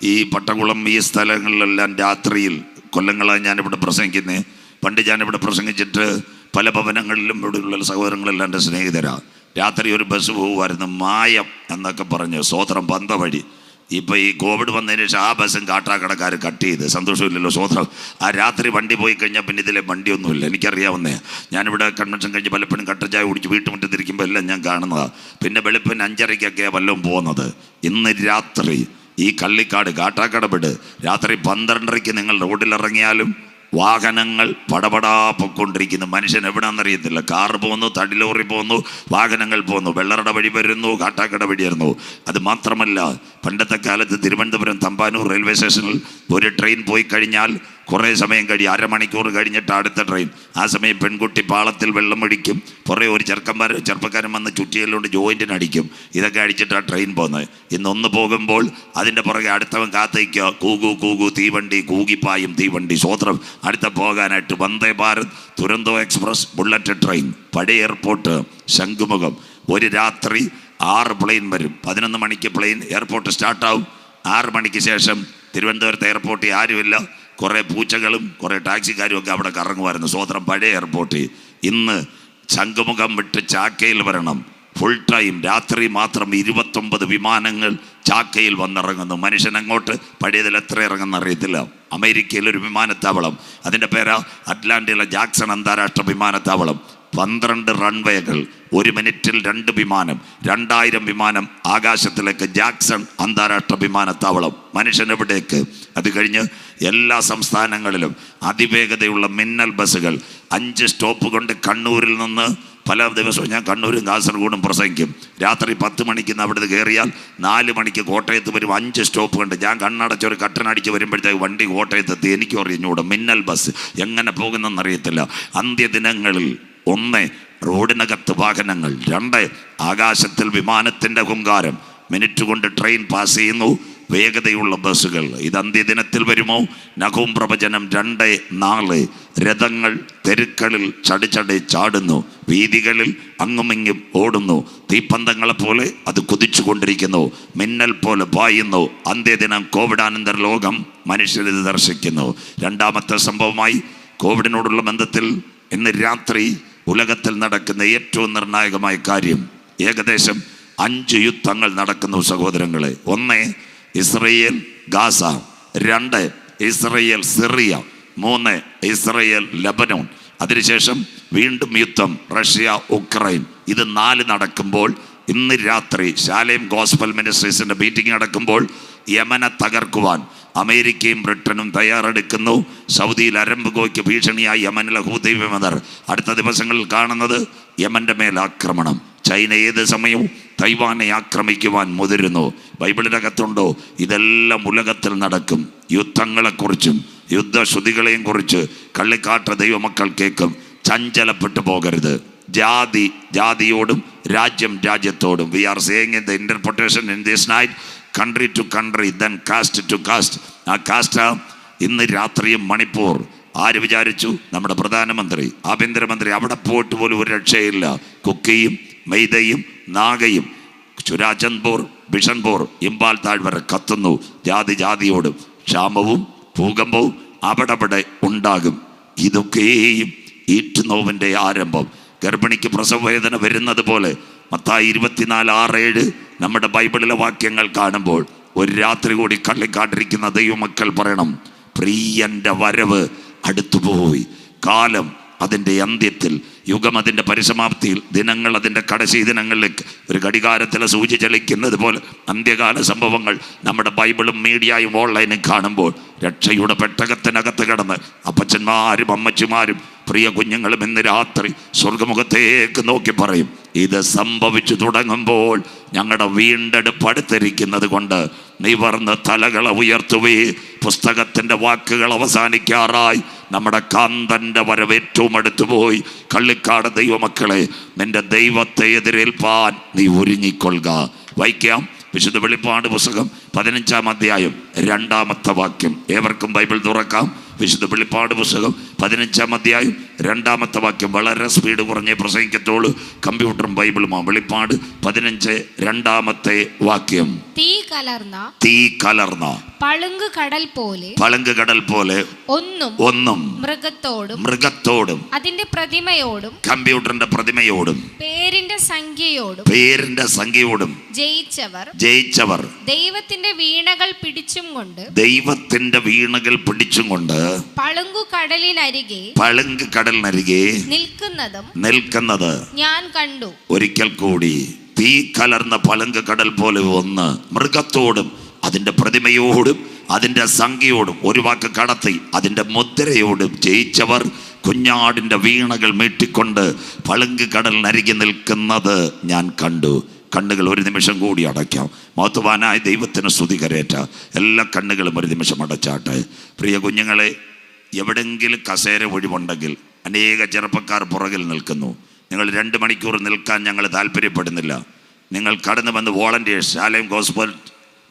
ഈ പട്ടകുളം ഈ സ്ഥലങ്ങളിലെല്ലാം രാത്രിയിൽ കൊല്ലങ്ങളായി ഞാനിവിടെ പ്രസംഗിക്കുന്നത് പണ്ട് ഞാനിവിടെ പ്രസംഗിച്ചിട്ട് പല ഭവനങ്ങളിലും ഇവിടെയുള്ള സഹോദരങ്ങളെല്ലാം എന്റെ സ്നേഹിതരാ. രാത്രി ഒരു ബസ് പോകുമായിരുന്നു മായം എന്നൊക്കെ പറഞ്ഞ് സ്വോത്രം പന്ത വഴി ഇപ്പം ഈ കോവിഡ് വന്നതിന് ശേഷം ആ ബസ്സും കാട്ടാക്കടക്കാർ കട്ട് ചെയ്ത്. സന്തോഷമില്ലല്ലോ സ്വതന്ത്രം ആ രാത്രി വണ്ടി പോയി കഴിഞ്ഞാൽ പിന്നെ ഇതിലെ വണ്ടിയൊന്നുമില്ല. എനിക്കറിയാവുന്നേ. ഞാനിവിടെ കൺവെൻഷൻ കഴിഞ്ഞ് പലപ്പോഴും കട്ടച്ചായ കുടിച്ച് വീട്ടുമുറ്റത്തിരിക്കുമ്പോൾ എല്ലാം ഞാൻ കാണുന്നതാണ് പിന്നെ വെളുപ്പിന് അഞ്ചരയ്ക്കൊക്കെ വല്ലതും പോകുന്നത്. ഇന്ന് രാത്രി ഈ കള്ളിക്കാട് കാട്ടാക്കട വിട് രാത്രി പന്ത്രണ്ടരയ്ക്ക് നിങ്ങൾ റോഡിലിറങ്ങിയാലും വാഹനങ്ങൾ പടപടാ പൊക്കൊണ്ടിരിക്കുന്നു മനുഷ്യൻ എവിടെയാണെന്നറിയത്തില്ല കാറ് പോകുന്നു തടിലോറി പോകുന്നു വാഹനങ്ങൾ പോകുന്നു. വെള്ളറട വഴി വരുന്നു കാട്ടാക്കട വഴി വരുന്നു. അത് മാത്രമല്ല പണ്ടത്തെ കാലത്ത് തിരുവനന്തപുരം തമ്പാനൂർ റെയിൽവേ സ്റ്റേഷനിൽ ഒരു ട്രെയിൻ പോയി കഴിഞ്ഞാൽ കുറേ സമയം കഴിയും അരമണിക്കൂർ കഴിഞ്ഞിട്ട് അടുത്ത ട്രെയിൻ ആ സമയം പെൺകുട്ടി പാളത്തിൽ വെള്ളം അടിക്കും. കുറേ ഒരു ചെറുക്കന്മാർ ചെറുപ്പക്കാരൻ വന്ന് ചുറ്റിയല്ലോണ്ട് ജോയിന്റിന് അടിക്കും. ഇതൊക്കെ അടിച്ചിട്ട് ആ ട്രെയിൻ പോകുന്നത് ഇന്ന് ഒന്ന് പോകുമ്പോൾ അതിന്റെ പുറകെ അടുത്തവൻ കാത്തേക്കുക കൂകു കൂകു തീവണ്ടി കൂകിപ്പായും തീവണ്ടി സ്വോത്രം. അടുത്ത പോകാനായിട്ട് Vande Bharat Duronto express bullet train പഴയ എയർപോർട്ട് ശംഖുമുഖം. ഒരു രാത്രി ആറ് പ്ലെയിൻ വരും. പതിനൊന്ന് മണിക്ക് പ്ലെയിൻ എയർപോർട്ട് സ്റ്റാർട്ടാവും. ആറ് മണിക്ക് ശേഷം തിരുവനന്തപുരത്ത് എയർപോർട്ടിൽ ആരുമില്ല. കുറേ പൂച്ചകളും കുറേ ടാക്സിക്കാരും ഒക്കെ അവിടെ കറങ്ങുമായിരുന്നു. സ്വതന്ത്രം പഴയ എയർപോർട്ട് ഇന്ന് ശംഖുമുഖം വിട്ട് ചാക്കയിൽ വരണം. ഫുൾ ടൈം രാത്രി മാത്രം ഇരുപത്തൊമ്പത് വിമാനങ്ങൾ ചാക്കയിൽ വന്നിറങ്ങുന്നു. മനുഷ്യൻ അങ്ങോട്ട് പഴയതിൽ എത്ര ഇറങ്ങുന്ന അറിയത്തില്ല. അമേരിക്കയിൽ ഒരു വിമാനത്താവളം. അതിന്റെ പേരാ അറ്റ്ലാന്റിലെ ജാക്സൺ അന്താരാഷ്ട്ര വിമാനത്താവളം. പന്ത്രണ്ട് റൺവേകൾ ഒരു മിനിറ്റിൽ രണ്ട് വിമാനം രണ്ടായിരം വിമാനം ആകാശത്തിലേക്ക് ജാക്സൺ അന്താരാഷ്ട്ര വിമാനത്താവളം. മനുഷ്യൻ എവിടേക്ക്? അത് കഴിഞ്ഞ് എല്ലാ സംസ്ഥാനങ്ങളിലും അതിവേഗതയുള്ള മിന്നൽ ബസ്സുകൾ. അഞ്ച് സ്റ്റോപ്പ് കൊണ്ട് കണ്ണൂരിൽ നിന്ന് പല ദിവസവും ഞാൻ കണ്ണൂരും കാസർഗോഡും പ്രസംഗിക്കും. രാത്രി പത്ത് മണിക്ക് നിന്ന് അവിടുന്ന് കയറിയാൽ നാല് മണിക്ക് കോട്ടയത്ത് വരും അഞ്ച് സ്റ്റോപ്പ് കണ്ട്. ഞാൻ കണ്ണടച്ച് ഒരു കട്ടനടിച്ച് വരുമ്പോഴത്തേക്ക് വണ്ടി കോട്ടയത്ത് എത്തി എനിക്കും അറിഞ്ഞൂടെ മിന്നൽ ബസ് എങ്ങനെ പോകുന്നെന്നറിയത്തില്ല. അന്ത്യദിനങ്ങളിൽ ഒന്ന് റോഡിനകത്ത് വാഹനങ്ങൾ. രണ്ട് ആകാശത്തിൽ വിമാനത്തിന്റെ ഹുങ്കാരം മിനിറ്റ് കൊണ്ട് ട്രെയിൻ പാസ് ചെയ്യുന്നു. വേഗതയുള്ള ബസ്സുകൾ. ഇത് അന്ത്യദിനത്തിൽ വരുമോ? നഖവും പ്രവചനം രണ്ട് നാല്. രഥങ്ങൾ തെരുക്കളിൽ ചടിച്ചടി ചാടുന്നു. വീതികളിൽ അങ്ങുമിങ്ങും ഓടുന്നു. തീപ്പന്തങ്ങളെ പോലെ അത് കുതിച്ചുകൊണ്ടിരിക്കുന്നു. മിന്നൽ പോലെ പായുന്നു. അന്ത്യദിനം കോവിഡാനന്തര ലോകം മനുഷ്യരിത് ദർശിക്കുന്നു. രണ്ടാമത്തെ സംഭവമായി കോവിഡിനോടുള്ള ബന്ധത്തിൽ ഇന്ന് രാത്രി ഉലകത്തിൽ നടക്കുന്ന ഏറ്റവും നിർണായകമായ കാര്യം. ഏകദേശം അഞ്ച് യുദ്ധങ്ങൾ നടക്കുന്നു സഹോദരങ്ങളെ. ഒന്ന് ഇസ്രയേൽ ഗാസ രണ്ട് ഇസ്രയേൽ സിറിയ മൂന്ന് ഇസ്രയേൽ ലബനോൺ. അതിനുശേഷം വീണ്ടും യുദ്ധം റഷ്യ ഉക്രൈൻ. ഇത് നാല് നടക്കുമ്പോൾ ഇന്ന് രാത്രി ശാലയും ഗോസ്ബൽ മിനിസ്ട്രീസിന്റെ മീറ്റിംഗ് നടക്കുമ്പോൾ യമനെ തകർക്കുവാൻ അമേരിക്കയും ബ്രിട്ടനും തയ്യാറെടുക്കുന്നു. സൗദിയിൽ അരമ്പുകോയ്ക്ക് ഭീഷണിയായി യമനിലെ ഹൂദൈവിമതർ വിമതർ അടുത്ത ദിവസങ്ങളിൽ കാണുന്നത് യമന്റെ മേൽ ആക്രമണം. ചൈന ഏത് സമയവും തൈവാനെ ആക്രമിക്കുവാൻ മുതിരുന്നു. ബൈബിളിനകത്തുണ്ടോ? ഇതെല്ലാം ഉലകത്തിൽ നടക്കും. യുദ്ധങ്ങളെക്കുറിച്ചും യുദ്ധശ്രുതികളെയും കുറിച്ച് കള്ളിക്കാട്ട ദൈവമക്കൾ കേൾക്കും. ചഞ്ചലപ്പെട്ടു പോകരുത്. ജാതി ജാതിയോടും രാജ്യം രാജ്യത്തോടും. We are saying in the interpretation in this night country to country then caste to caste ആ കാസ്റ്റ് ഇന്ന് രാത്രിയും മണിപ്പൂർ. ആര് വിചാരിച്ചു? നമ്മുടെ പ്രധാനമന്ത്രി. ആഭ്യന്തരമന്ത്രി അവിടെ പോയിട്ട് പോലും ഒരു രക്ഷയില്ല. കുക്കിയും മെയ്തയും നാഗയും ചുരാചന്ദ്പൂർ ബിഷൻപൂർ ഇമ്പാൽ താഴ്വര കത്തുന്നു. ജാതി ജാതിയോടും ക്ഷാമവും ഭൂകമ്പവും അവിടവിടെ ഉണ്ടാകും. ഇതൊക്കെയും ഈറ്റുനോവിന്റെ ആരംഭം. ഗർഭിണിക്ക് പ്രസവവേദന വരുന്നത് പോലെ മത്തായി ഇരുപത്തിനാല് ആറ് ഏഴ് നമ്മുടെ ബൈബിളിലെ വാക്യങ്ങൾ കാണുമ്പോൾ ഒരു രാത്രി കൂടി കള്ളിക്കാട്ടിരിക്കുന്ന ദൈവമക്കൾ പറയണം പ്രിയന്റെ വരവ് അടുത്തുപോയി. കാലം അതിന്റെ അന്ത്യത്തിൽ യുഗം അതിന്റെ പരിസമാപ്തിയിൽ ദിനങ്ങൾ അതിന്റെ കടശി ദിനങ്ങളിലേക്ക് ഒരു ഘടികാരത്തിലെ സൂചി ചലിക്കുന്നത് പോലെ അന്ത്യകാല സംഭവങ്ങൾ നമ്മുടെ ബൈബിളും മീഡിയയും ഓൺലൈനും കാണുമ്പോൾ രക്ഷയുടെ പെട്ടകത്തിനകത്ത് കിടന്ന് അപ്പച്ചന്മാരും അമ്മച്ചിമാരും പ്രിയ കുഞ്ഞുങ്ങളും ഇന്ന് രാത്രി സ്വർഗമുഖത്തേക്ക് നോക്കി പറയും ഇത് സംഭവിച്ചു തുടങ്ങുമ്പോൾ ഞങ്ങളുടെ വീണ്ടെടുപ്പ് അടുത്തിരിക്കുന്നത് കൊണ്ട് നിവർന്ന് തലകളെ ഉയർത്തുവേ പുസ്തകത്തിന്റെ വാക്കുകൾ അവസാനിക്കാറായി നമ്മുടെ കാന്തന്റെ വരവ് ഏറ്റവും അടുത്തുപോയി കള്ളിക്കാട് ദൈവമക്കളെ നിന്റെ ദൈവത്തെ എതിരേൽപ്പാൻ നീ ഒരുങ്ങിക്കൊള്ളുക. വായിക്കാം. വിശുദ്ധ വെളിപ്പാട് പുസ്തകം പതിനഞ്ചാം അധ്യായം രണ്ടാമത്തെ വാക്യം. ഏവർക്കും ബൈബിൾ തുറക്കാം. വിശുദ്ധ വെളിപ്പാട് പുസ്തകം പതിനഞ്ചാം അധ്യായം രണ്ടാമത്തെ വാക്യം വളരെ സ്പീഡ് കുറഞ്ഞേ പ്രസംഗിക്കത്തോളൂ കമ്പ്യൂട്ടറും ബൈബിളുമാ വെളിപ്പാട് പതിനഞ്ച് രണ്ടാമത്തെ വാക്യം. തീ കലർന്ന തീ കലർന്ന പളുങ്ക് കടൽ പോലെ പളുങ്ക് കടൽ പോലെ ഒന്നും ഒന്നും മൃഗത്തോടും മൃഗത്തോടും അതിന്റെ പ്രതിമയോടും കമ്പ്യൂട്ടറിന്റെ പ്രതിമയോടും പേരിന്റെ സംഖ്യയോടും പേരിന്റെ സംഖ്യയോടും ജയിച്ചവർ ജയിച്ചവർ ദൈവത്തിന്റെ വീണകൾ പിടിച്ചും കൊണ്ട് ദൈവത്തിന്റെ വീണകൾ പിടിച്ചും കൊണ്ട് പളുങ്കു കടലിനരികെ പളുങ്ക് കടലിനരികെ നിൽക്കുന്നതും നിൽക്കുന്നത് ഞാൻ കണ്ടു. ഒരിക്കൽ കൂടി തീ കലർന്ന പളുങ്ക് കടൽ പോലെ ഒന്ന് മൃഗത്തോടും അതിന്റെ പ്രതിമയോടും അതിന്റെ സംഖ്യയോടും ഒരു വാക്ക് കടത്തി അതിന്റെ മുദ്രയോടും ജയിച്ചവർ കുഞ്ഞാടിന്റെ വീണകൾ മീട്ടിക്കൊണ്ട് പളുങ്ക് കടലിനരികെ നിൽക്കുന്നത് ഞാൻ കണ്ടു. കണ്ണുകൾ ഒരു നിമിഷം കൂടി അടയ്ക്കാം. മഹത്വാനായ ദൈവത്തിന് സ്തുതി കരേറ്റ. എല്ലാ കണ്ണുകളും ഒരു നിമിഷം അടച്ചാട്ടെ. പ്രിയ കുഞ്ഞുങ്ങളെ എവിടെങ്കിലും കസേര ഒഴിവുണ്ടെങ്കിൽ അനേക ചെറുപ്പക്കാർ പുറകിൽ നിൽക്കുന്നു. നിങ്ങൾ രണ്ട് മണിക്കൂർ നിൽക്കാൻ ഞങ്ങൾ താല്പര്യപ്പെടുന്നില്ല. നിങ്ങൾ കടന്നു വന്ന് വോളണ്ടിയേഴ്സ് ആലയം ഗോസ്ബൽ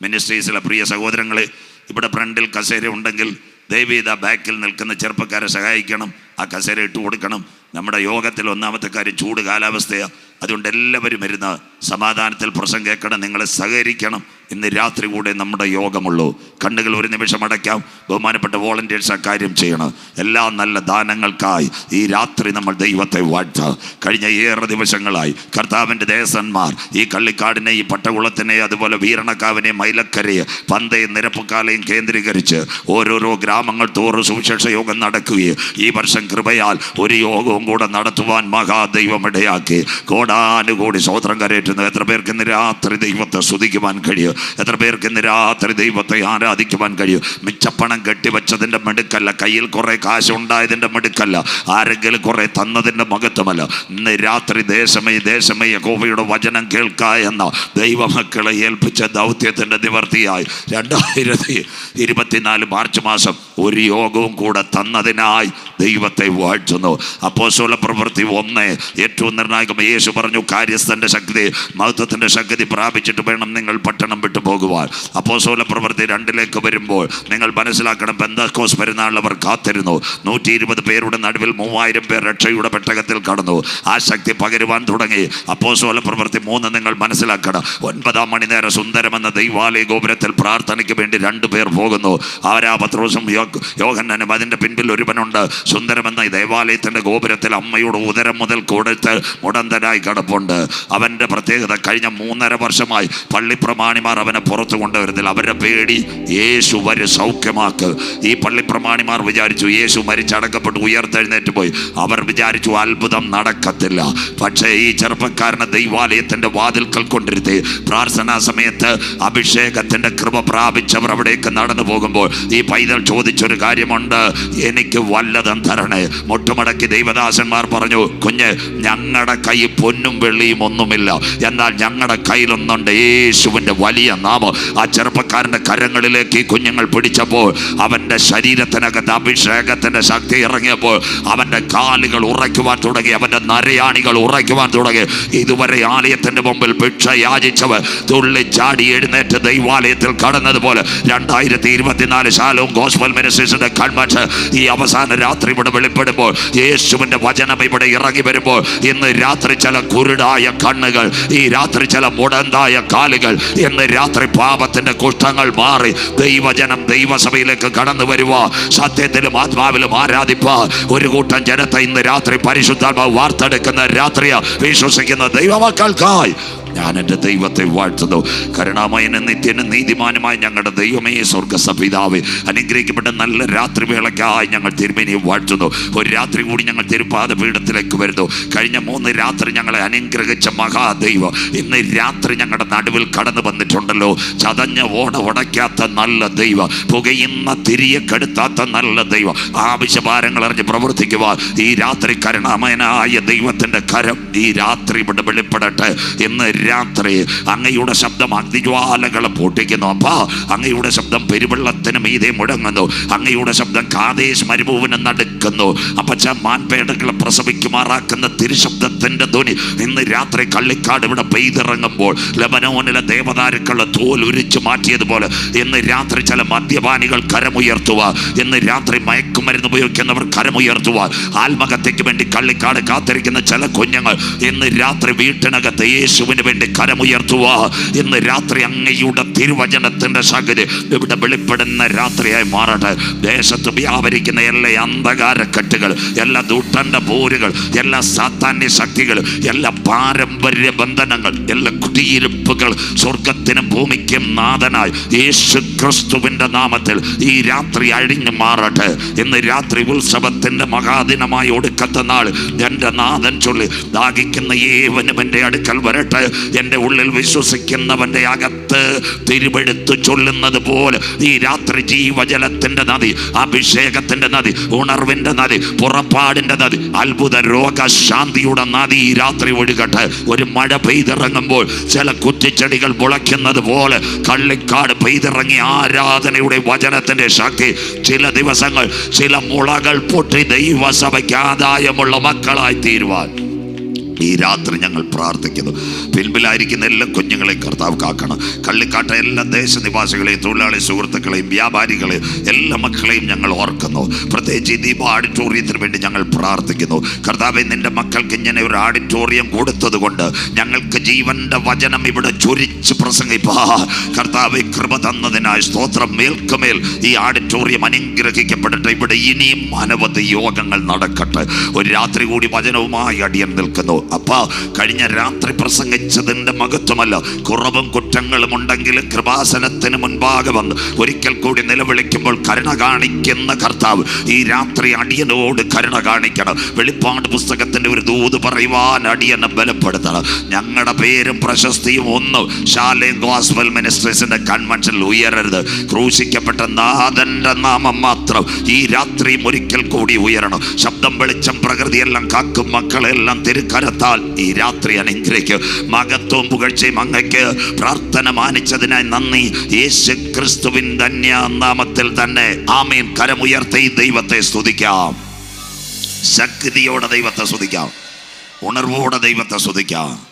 മിനിസ്ട്രീസിലെ പ്രിയ സഹോദരങ്ങളെ ഇവിടെ ഫ്രണ്ടിൽ കസേര ഉണ്ടെങ്കിൽ ദൈവീത ബാക്കിൽ നിൽക്കുന്ന ചെറുപ്പക്കാരെ സഹായിക്കണം. ആ കസേര ഇട്ട് കൊടുക്കണം നമ്മുടെ യോഗത്തിൽ ഒന്നാമത്തെ കാര്യം ചൂട് കാലാവസ്ഥയാണ് അതുകൊണ്ട് എല്ലാവരും ഇരുന്ന് സമാധാനത്തിൽ പ്രസംഗം കേൾക്കണം നിങ്ങളെ സഹകരിക്കണം ഇന്ന് രാത്രി കൂടെ നമ്മുടെ യോഗമുള്ളൂ. കണ്ണുകൾ ഒരു നിമിഷം അടയ്ക്കാം. ബഹുമാനപ്പെട്ട വോളണ്ടിയേഴ്സ് കാര്യം ചെയ്യണം. എല്ലാ നല്ല ദാനങ്ങൾക്കായി ഈ രാത്രി നമ്മൾ ദൈവത്തെ വാഴ്ത്ത കഴിഞ്ഞ ഏറെ ദിവസങ്ങളായി കർത്താവിന്റെ ദേശന്മാർ ഈ കള്ളിക്കാടിനെ ഈ പട്ടകുളത്തിനെ അതുപോലെ വീരണക്കാവിനെ മൈലക്കരയെ പന്തയും നിരപ്പുക്കാലയും കേന്ദ്രീകരിച്ച് ഓരോരോ ഗ്രാമങ്ങൾ തോറും സുവിശേഷ യോഗം നടക്കുകയും ഈ വർഷം കൃപയാൽ ഒരു യോഗവും കൂടെ നടത്തുവാൻ മഹാദൈവം ഇടയാക്കി. കോടാനുകൂടി സ്വോത്രം കരയറ്റുന്നു. എത്ര പേർക്ക് ഇന്ന് രാത്രി ദൈവത്തെ സ്തുതിക്കുവാൻ കഴിയും? എത്ര പേർക്ക് ഇന്ന് രാത്രി ദൈവത്തെ ആരാധിക്കുവാൻ കഴിയും? മിച്ചപ്പണം കെട്ടിവെച്ചതിന്റെ മെടുക്കല്ല. കയ്യിൽ കുറേ കാശുണ്ടായതിന്റെ മെടുക്കല്ല. ആരെങ്കിലും കുറേ തന്നതിന്റെ മകത്വമല്ല ഇന്ന് രാത്രി ദേശമേ ദേശമേ യഹോവയുടെ വചനം കേൾക്ക എന്ന ദൈവമക്കളെ ഏൽപ്പിച്ച ദൗത്യത്തിന്റെ നിവർത്തിയായി. രണ്ടായിരത്തി ഇരുപത്തിനാല് മാർച്ച് മാസം ഒരു യോഗവും കൂടെ തന്നതിനായി ദൈവത്തെ വാഴ്ത്തുന്നു. അപ്പോസോല പ്രവൃത്തി ഒന്ന് ഏറ്റവും നിർണായകം യേശു പറഞ്ഞു കാര്യസ്ഥന്റെ ശക്തി മഹത്വത്തിന്റെ ശക്തി പ്രാപിച്ചിട്ട് വേണം നിങ്ങൾ പട്ടണം വിട്ടു പോകുവാൻ. അപ്പോസ്തല പ്രവൃത്തി രണ്ടിലേക്ക് വരുമ്പോൾ നിങ്ങൾ മനസ്സിലാക്കണം ബന്ധക്കോസ് അവർ കാത്തിരുന്നു. നൂറ്റി ഇരുപത് പേരുടെ നടുവിൽ മൂവായിരം പേർ രക്ഷയുടെ പെട്ടകത്തിൽ കടന്നു. ആ ശക്തി പകരുവാൻ തുടങ്ങി. അപ്പോസ്തല പ്രവൃത്തി മൂന്ന് നിങ്ങൾ മനസ്സിലാക്കണം. ഒൻപതാം മണി നേരം സുന്ദരമെന്ന ദൈവാലയ ഗോപുരത്തിൽ പ്രാർത്ഥനയ്ക്ക് വേണ്ടി രണ്ടു പേർ പോകുന്നു. ആരാ പത്രോസും യോഹന്നനും അതിന്റെ പിൻപിൽ ഒരുവനുണ്ട്. സുന്ദരമെന്ന ദേവാലയത്തിന്റെ ഗോപുരത്തിൽ അമ്മയുടെ ഉദരം മുതൽ കൊടുത്ത് മുടന്തനായി കിടപ്പുണ്ട്. അവന്റെ പ്രത്യേകത കഴിഞ്ഞ മൂന്നര വർഷമായി പള്ളിപ്രമാണിമാർ അവനെ പുറത്തു കൊണ്ടുവരുന്നില്ല. അവരുടെ പേടി യേശു വരെ സൗഖ്യമാക്ക്. ഈ പള്ളിപ്രമാണിമാർ വിചാരിച്ചു യേശു മരിച്ചടക്കപ്പെട്ട് ഉയർത്തെഴുന്നേറ്റ് പോയി. അവർ വിചാരിച്ചു അത്ഭുതം നടക്കത്തില്ല. പക്ഷേ ഈ ചെറുപ്പക്കാരനെ ദൈവാലയത്തിന്റെ വാതിൽക്കൽ കൊണ്ടിരുത്തി. പ്രാർത്ഥനാ സമയത്ത് അഭിഷേകത്തിന്റെ കൃപ പ്രാപിച്ചവർ അവിടേക്ക് നടന്നു പോകുമ്പോൾ ഈ പൈതൽ ചോദിച്ചൊരു കാര്യമുണ്ട്. എനിക്ക് വല്ലതും തരണേ. മുട്ടുമടക്കി ദൈവദാസന്മാർ പറഞ്ഞു കുഞ്ഞ് ഞങ്ങളുടെ കൈ പൊന്നും വെള്ളിയും ഒന്നുമില്ല. എന്നാൽ ഞങ്ങളുടെ കയ്യിലൊന്നുണ്ട് യേശുവിന്റെ വലിയ നാമം. ആ ചെറുപ്പക്കാരന്റെ കരങ്ങളിലേക്ക് ഈ കുഞ്ഞുങ്ങൾ പിടിച്ചപ്പോൾ അവന്റെ ശരീരത്തിനകത്ത് അഭിഷേകത്തിന്റെ ശക്തി ഇറങ്ങിയപ്പോൾ അവന്റെ കാലുകൾ ഉറയ്ക്കുവാൻ തുടങ്ങി അവന്റെ നരയാണികൾ ഉറയ്ക്കുവാൻ തുടങ്ങി. ഇതുവരെ ആലയത്തിന്റെ മുമ്പിൽ ഭിക്ഷ യാചിച്ചവർ തുള്ളി ചാടി എഴുന്നേറ്റ് ദൈവാലയത്തിൽ കടന്നതുപോലെ രണ്ടായിരത്തി ഇരുപത്തിനാല് ശാലവും ഗോസ്ബൽ മിനിസ്റ്റേഴ്സിന്റെ കൺവെൻഷൻ ഈ അവസാന രാത്രി ഇവിടെ വെളിപ്പെടുമ്പോൾ യേശുവിന്റെ വചനം ഇവിടെ ഇറങ്ങി വരുമ്പോൾ ഇന്ന് രാത്രി ചില കുരുടായ കണ്ണുകൾ ഈ രാത്രി ചില മുടന്തായ കാലുകൾ എന്ന് രാത്രി പാപത്തിന്റെ കുഷ്ഠങ്ങൾ മാറി ദൈവജനം ദൈവസഭയിലേക്ക് കടന്നു വരുക സത്യത്തിലും ആത്മാവിലും ആരാധിപ്പ. ഒരു കൂട്ടം ജനത്തെ ഇന്ന് രാത്രി പരിശുദ്ധാത്മാവ് വാർത്തെടുക്കുന്ന രാത്രിയ. വിശ്വസിക്കുന്ന ദൈവമക്കൾക്കായി ഞാൻ എന്റെ ദൈവത്തെ വാഴ്ത്തുന്നു. കരുണാമയനും നിത്യനും നീതിമാനുമായി ഞങ്ങളുടെ ദൈവമേ സ്വർഗ പിതാവേ അനുഗ്രഹിക്കപ്പെട്ട നല്ല രാത്രി വേളയ്ക്കായി ഞങ്ങൾ തിരുമേനിയെ വാഴ്ത്തുന്നു. ഒരു രാത്രി കൂടി ഞങ്ങൾ തിരുപ്പാത പീഠത്തിലേക്ക് വരുന്നു. കഴിഞ്ഞ മൂന്ന് രാത്രി ഞങ്ങളെ അനുഗ്രഹിച്ച മഹാദൈവം ഇന്ന് രാത്രി ഞങ്ങളുടെ നടുവിൽ കടന്നു വന്നിട്ടുണ്ടല്ലോ. ചതഞ്ഞ ഓട ഉടയ്ക്കാത്ത നല്ല ദൈവം പുകയുന്ന തിരിയെ കെടുത്താത്ത നല്ല ദൈവം ആവശ്യഭാരങ്ങൾ അറിഞ്ഞ് പ്രവർത്തിക്കുവാൻ ഈ രാത്രി കരുണാമയനായ ദൈവത്തിന്റെ കരം ഈ രാത്രി ഇവിടെ വെളിപ്പെടട്ടെ. ഇന്ന് രാത്രി അങ്ങയുടെ ശബ്ദം അഗ്നിജ്വാലകളെ പൊട്ടിക്കുന്നു. അപ്പാ അങ്ങയുടെ ശബ്ദം പെരുവെള്ളത്തിന് മീതെ മുടങ്ങുന്നു അങ്ങയുടെ ശബ്ദം കാതേശ് മരുഭൂവിന് നടക്കുന്നു. അപ്പച്ച മാൻപേടകളെ പ്രസവിക്കുമാറാക്കുന്ന തിരുശബ്ദത്തിന്റെ ധ്വനി ഇന്ന് രാത്രി കള്ളിക്കാട് ഇവിടെ പെയ്തിറങ്ങുമ്പോൾ ലബനോനിലെ ദേവതാരുക്കളുടെ തോൽ ഉരിച്ചു മാറ്റിയതുപോലെ ഇന്ന് രാത്രി ചില മദ്യപാനികൾ കരമുയർത്തുക ഇന്ന് രാത്രി മയക്കുമരുന്ന് ഉപയോഗിക്കുന്നവർ കരമുയർത്തുക ആത്മഹത്യക്ക് വേണ്ടി കള്ളിക്കാട് കാത്തിരിക്കുന്ന ചില കുഞ്ഞുങ്ങൾ ഇന്ന് രാത്രി വീട്ടിനകത്ത് യേശുവിന് വേണ്ടി കരമുയർത്തുക ഇന്ന് രാത്രി അങ്ങയുടെ തിരുവചനത്തിന്റെ ശകര് ഇവിടെ വെളിപ്പെടുന്ന രാത്രിയായി മാറട്ടെ. ദേശത്ത് വ്യാപരിക്കുന്ന എല്ലാ അന്ധകാരക്കെട്ടുകൾ എല്ലാ ദുട്ടന്റെ പോരുകൾ എല്ലാ സാത്താന്യ ശക്തികൾ എല്ലാ പാരമ്പര്യ ബന്ധനങ്ങൾ എല്ലാ കുടിയിരുപ്പുകൾ സ്വർഗത്തിനും ഭൂമിക്കും നാഥനായി യേശു ക്രിസ്തുവിന്റെ നാമത്തിൽ ഈ രാത്രി അഴിഞ്ഞു മാറട്ടെ. ഇന്ന് രാത്രി ഉത്സവത്തിന്റെ മഹാദിനമായി ഒടുക്കത്തെ നാൾ എന്റെ നാഥൻ ചൊല്ലി ദാഹിക്കുന്ന ഏവനും എന്റെ അടുക്കൽ വരട്ടെ. എന്റെ ഉള്ളിൽ വിശ്വസിക്കുന്നവന്റെ അകത്ത് തിരുവെടുത്ത് ചൊല്ലുന്നത് പോലെ ഈ രാത്രി ജീവജലത്തിന്റെ നദി അഭിഷേകത്തിന്റെ നദി ഉണർവിന്റെ നദി പുറപ്പാടിന്റെ നദി അത്ഭുത രോഗശാന്തിയുടെ നദി ഈ രാത്രി ഒഴുകട്ടെ. ഒരു മഴ പെയ്തിറങ്ങുമ്പോൾ ചില കുറ്റിച്ചെടികൾ മുളയ്ക്കുന്നത് പോലെ കള്ളിക്കാട് പെയ്തിറങ്ങി ആരാധനയുടെ വചനത്തിന്റെ ശക്തി. ചില ദിവസങ്ങൾ ചില മുളകൾ പൊട്ടി ദൈവസഭയ്ക്ക് ആദായമുള്ള മക്കളായി തീരുവാൻ. ഈ രാത്രി ഞങ്ങൾ പ്രാർത്ഥിക്കുന്നു. പിൻപിലായിരിക്കുന്ന എല്ലാ കുഞ്ഞുങ്ങളെയും കർത്താവ് കാക്കണം. കള്ളിക്കാട്ട എല്ലാ ദേശനിവാസികളെയും തൊഴിലാളി സുഹൃത്തുക്കളെയും വ്യാപാരികളെയും എല്ലാ മക്കളെയും ഞങ്ങൾ ഓർക്കുന്നു. പ്രത്യേകിച്ച് ഈ ദീപ ഓഡിറ്റോറിയത്തിന് വേണ്ടി ഞങ്ങൾ പ്രാർത്ഥിക്കുന്നു. കർത്താവെ നിന്റെ മക്കൾക്ക് ഇങ്ങനെ ഒരു ഓഡിറ്റോറിയം കൊടുത്തത് കൊണ്ട് ഞങ്ങൾക്ക് ജീവന്റെ വചനം ഇവിടെ ചൊരിച്ച് പ്രസംഗിപ്പാ. കർത്താവ് കൃപ തന്നതിനായി സ്തോത്രം. മേൽക്കുമേൽ ഈ ഓഡിറ്റോറിയം അനുഗ്രഹിക്കപ്പെടട്ടെ. ഇവിടെ ഇനിയും അനവധി യോഗങ്ങൾ നടക്കട്ടെ. ഒരു രാത്രി കൂടി വചനവുമായി അടിയൻ നിൽക്കുന്നു അപ്പ കഴിഞ്ഞ രാത്രി പ്രസംഗിച്ചതിന്റെ മഹത്വമല്ല. കുറവും കുറ്റങ്ങളും ഉണ്ടെങ്കിൽ കൃപാസനത്തിന് മുൻപാകെ വന്ന് ഒരിക്കൽ കൂടി നിലവിളിക്കുമ്പോൾ കരുണ കാണിക്കുന്ന കർത്താവ് ഈ രാത്രി അടിയനോട് കരുണ കാണിക്കണം. വെളിപ്പാട് പുസ്തകത്തിന്റെ ഒരു ദൂത് പറയുവാൻ അടിയനെ ബലപ്പെടുത്തണം. ഞങ്ങളുടെ പേരും പ്രശസ്തിയും ഒന്നും ശാലേം ഗോസ്ബൽ മിനിസ്ട്രീസിന്റെ കൺവെൻഷനിൽ ഉയരരുത്. ക്രൂശിക്കപ്പെട്ട നാഥന്റെ നാമം മാത്രം ഈ രാത്രിയും ഒരിക്കൽ കൂടി ഉയരണം. ശബ്ദം വെളിച്ചം പ്രകൃതിയെല്ലാം കാക്കും മക്കളെല്ലാം തിരുക്കരത്താൽ ഈ രാത്രി അനുഗ്രഹിക്കും. മകത്വം പുകഴ്ചയും അങ്ങയ്ക്ക് പ്രാർത്ഥന മാനിച്ചതിനായി നന്ദി. യേശു ക്രിസ്തുവിൻ ധന്യ നാമത്തിൽ തന്നെ ആമീൻ. കരമുയർത്തി ദൈവത്തെ സ്തുതിക്കാം. ശക്തിയോടെ ദൈവത്തെ സ്തുതിക്കാം. ഉണർവോടെ ദൈവത്തെ സ്തുതിക്കാം.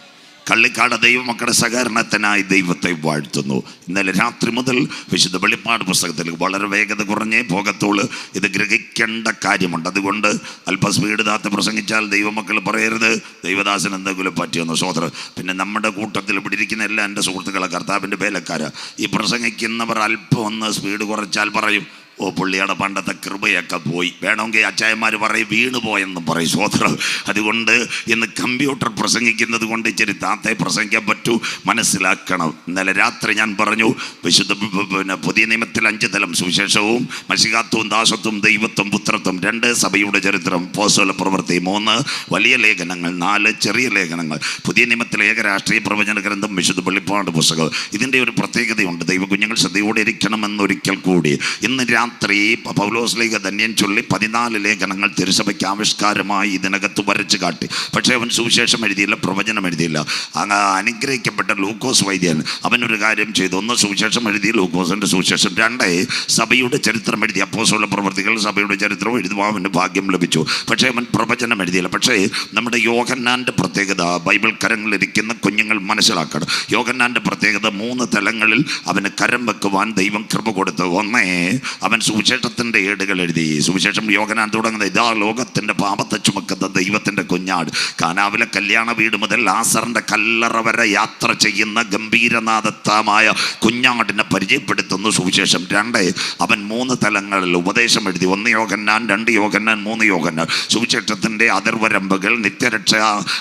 കള്ളിക്കാട് ദൈവമക്കളുടെ സഹകരണത്തിനായി ദൈവത്തെ വാഴ്ത്തുന്നു. ഇന്നലെ രാത്രി മുതൽ വിശുദ്ധ വെളിപ്പാട് പുസ്തകത്തിൽ വളരെ വേഗത കുറഞ്ഞേ പോകത്തുള്ളൂ. ഇത് ഗ്രഹിക്കേണ്ട കാര്യമുണ്ട്. അതുകൊണ്ട് അല്പ സ്പീഡ് താത്ത് പ്രസംഗിച്ചാൽ ദൈവമക്കൾ പറയരുത്. ദൈവദാസൻ എന്തെങ്കിലും പറ്റിയെന്ന് സോദർ പിന്നെ നമ്മുടെ കൂട്ടത്തിൽ ഇവിടെ ഇരിക്കുന്ന എല്ലാ എന്റെ സുഹൃത്തുക്കളെ കർത്താവിന്റെ വേലക്കാരാണ് ഈ പ്രസംഗിക്കുന്നവർ അല്പം ഒന്ന് സ്പീഡ് കുറച്ചാൽ പറയും. ഓ പുള്ളിയുടെ പണ്ടത്തെ കൃപയൊക്കെ പോയി. വേണമെങ്കിൽ അച്ചായന്മാർ പറയും വീണു പോയെന്നും പറയും സോദരം അതുകൊണ്ട് ഇന്ന് കമ്പ്യൂട്ടർ പ്രസംഗിക്കുന്നത് കൊണ്ട് ഇച്ചിരി താത്തെ പ്രസംഗിക്കാൻ പറ്റൂ. മനസ്സിലാക്കണം. ഇന്നലെ രാത്രി ഞാൻ പറഞ്ഞു വിശുദ്ധ പിന്നെ പുതിയ നിയമത്തിൽ അഞ്ച് തലം സുവിശേഷവും മഷികാത്വവും ദാസത്വം ദൈവത്വം പുത്രത്വം രണ്ട് സഭയുടെ ചരിത്രം പോസ്വല പ്രവൃത്തി മൂന്ന് വലിയ ലേഖനങ്ങൾ നാല് ചെറിയ ലേഖനങ്ങൾ. പുതിയ നിയമത്തിലെ ഏക രാഷ്ട്രീയ പ്രവചന ഗ്രന്ഥം വിശുദ്ധ പള്ളിപ്പാട് പുസ്തകം. ഇതിന്റെ ഒരു പ്രത്യേകതയുണ്ട്. ദൈവകുഞ്ഞുങ്ങൾ ശ്രദ്ധയോടെ ഇരിക്കണമെന്നൊരിക്കൽ കൂടി. ഇന്ന് രാത്രി പൗലോസ് ലേഖ ധന്യൻ ചൊല്ലി പതിനാല് ലേഖനങ്ങൾ തിരുസഭയ്ക്ക് ആവിഷ്കാരമായി ഇതിനകത്ത് വരച്ച് കാട്ടി. പക്ഷേ അവൻ സുവിശേഷം എഴുതിയില്ല പ്രവചനം എഴുതിയില്ല. അങ്ങ് അനുഗ്രഹിക്കപ്പെട്ട ലൂക്കോസ് വൈദ്യൻ അവനൊരു കാര്യം ചെയ്തു. ഒന്ന് സുവിശേഷം എഴുതി ലൂക്കോസിന്റെ സുവിശേഷം. രണ്ടേ സഭയുടെ ചരിത്രം എഴുതി. അപ്പോസുള്ള പ്രവർത്തികൾ സഭയുടെ ചരിത്രം എഴുതുമ്പോൾ അവന് ഭാഗ്യം ലഭിച്ചു. പക്ഷേ അവൻ പ്രവചനം എഴുതിയില്ല. പക്ഷേ നമ്മുടെ യോഗന്നാന്റെ പ്രത്യേകത ബൈബിൾ കരങ്ങളിരിക്കുന്ന കുഞ്ഞുങ്ങൾ മനസ്സിലാക്കണം. യോഗന്നാന്റെ പ്രത്യേകത മൂന്ന് തലങ്ങളിൽ അവന് കരം വെക്കുവാൻ ദൈവം കൃപ കൊടുത്തു. ഒന്നേ അവൻ സുവിശേഷത്തിന്റെ ഏടുകൾ എഴുതി. സുവിശേഷം യോഹനാൻ തുടങ്ങുന്ന ഇതാ ലോകത്തിന്റെ പാപത്തെ ചുമക്കുന്ന ദൈവത്തിന്റെ കുഞ്ഞാട്. കാനാവിലെ കല്യാണ വീട് മുതൽ ലാസറിന്റെ കല്ലറ വരെ യാത്ര ചെയ്യുന്ന ഗംഭീരനാഥത്തമായ കുഞ്ഞാടിനെ പരിചയപ്പെടുത്തുന്നു സുവിശേഷം രണ്ട്. അവൻ മൂന്ന് തലങ്ങളിൽ ഉപദേശം എഴുതി. ഒന്ന് യോഗന്നാൻ രണ്ട് യോഗന്നാൻ മൂന്ന് യോഗന്നാൻ സുവിശേഷത്തിന്റെ അതിർവരമ്പുകൾ നിത്യരക്ഷ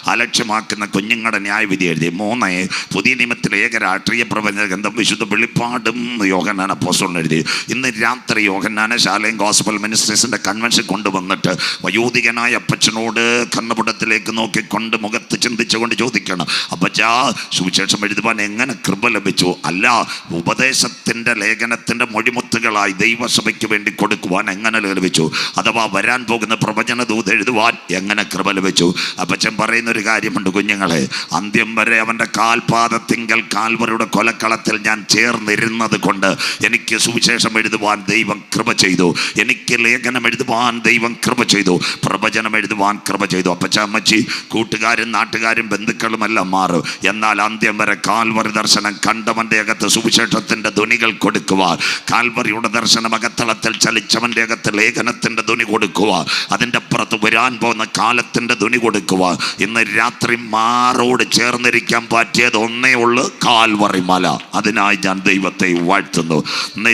അലക്ഷ്യമാക്കുന്ന കുഞ്ഞുങ്ങളുടെ ന്യായവിധി എഴുതി. മൂന്ന് പുതിയ നിയമത്തിലെ ഏക രാഷ്ട്രീയ പ്രപഞ്ച ഗന്ധം വിശുദ്ധ വെളിപ്പാടും യോഹന്നാൻ അപ്പോസ്റ്റലിന് എഴുതി. ഇന്ന് രാത്രി യോഹന്നാനെ ശാലയും ഗോസ്ബൽ മിനിസ്ട്രീസിന്റെ കൺവെൻഷൻ കൊണ്ടുവന്നിട്ട് വയോധികനായ അപ്പച്ചനോട് കണ്ണപുടത്തിലേക്ക് നോക്കിക്കൊണ്ട് മുഖത്ത് ചിന്തിച്ചുകൊണ്ട് ചോദിക്കണം അപ്പച്ചാ സുവിശേഷം എഴുതുവാൻ എങ്ങനെ കൃപ ലഭിച്ചു? അല്ല ഉപദേശത്തിന്റെ ലേഖനത്തിന്റെ മൊഴിമുത്തുകളായി ദൈവസഭയ്ക്ക് വേണ്ടി കൊടുക്കുവാൻ എങ്ങനെ ലഭിച്ചു? അഥവാ വരാൻ പോകുന്ന പ്രവചന ദൂത് എഴുതുവാൻ എങ്ങനെ കൃപ ലഭിച്ചു? അപ്പച്ചൻ പറയുന്ന ഒരു കാര്യമുണ്ട് കുഞ്ഞുങ്ങളെ അന്ത്യം വരെ അവന്റെ കാൽപാദത്തിങ്കൽ കാൽവരുടെ കൊലക്കളത്തിൽ ഞാൻ ചേർന്നിരുന്നത് കൊണ്ട് എനിക്ക് സുവിശേഷം എഴുതുവാൻ ദൈവം കൃപ ചെയ്തു. എനിക്ക് ലേഖനം എഴുതുവാൻ ദൈവം കൃപ ചെയ്തു. പ്രവചനം എഴുതുവാൻ കൃപ ചെയ്തു. അപ്പച്ച അമ്മച്ചി കൂട്ടുകാരും നാട്ടുകാരും ബന്ധുക്കളും എല്ലാം മാറും. എന്നാൽ അന്ത്യം വരെ കാൽവറി ദർശനം കണ്ടവന്റെ അകത്ത് സുവിശേഷത്തിന്റെ ധ്വനികൾ കൊടുക്കുവാൻ കാൽവറിയുടെ ദർശനം അകത്തളത്തിൽ ചലിച്ചവന്റെ അകത്ത് ലേഖനത്തിന്റെ ധ്വനി കൊടുക്കുക അതിന്റെ അപ്പുറത്ത് വരാൻ പോകുന്ന കാലത്തിന്റെ ധ്വനി കൊടുക്കുക ഇന്ന് രാത്രി മാറോട് ചേർന്നിരിക്കാൻ പറ്റിയത് ഒന്നേ ഉള്ളു കാൽവറി മല. അതിനായി ഞാൻ ദൈവത്തെ വാഴ്ത്തുന്നു. ഇന്ന്